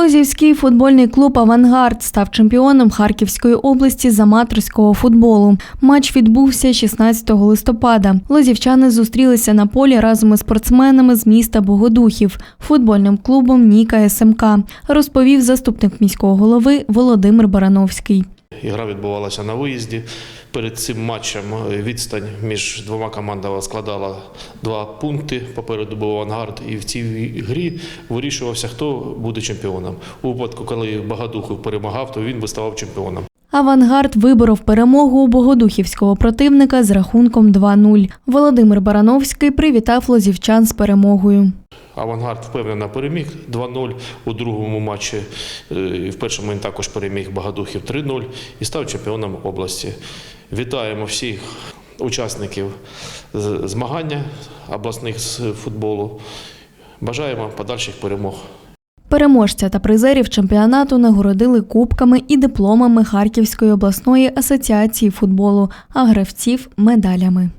Лозівський футбольний клуб Авангард став чемпіоном Харківської області з аматорського футболу. Матч відбувся 16 листопада. Лозівчани зустрілися на полі разом із спортсменами з міста Богодухів, футбольним клубом Ніка СМК, розповів заступник міського голови Володимир Барановський. Ігра відбувалася на виїзді. Перед цим матчем е, відстань між двома командами складала два пункти. Попереду був авангард, і в цій грі вирішувався, хто буде чемпіоном. У випадку, коли Багадухов перемагав, то він виставав чемпіоном. Авангард виборов перемогу у богодухівського противника з рахунком 2-0. Володимир Барановський привітав лозівчан з перемогою. Авангард впевнено переміг 2-0 у другому матчі. Е, В першому він також переміг Багадухів 3-0 і став чемпіоном області. Вітаємо всіх учасників змагання обласних з футболу. Бажаємо подальших перемог. Переможця та призерів чемпіонату нагородили кубками і дипломами Харківської обласної асоціації футболу, а гравців медалями.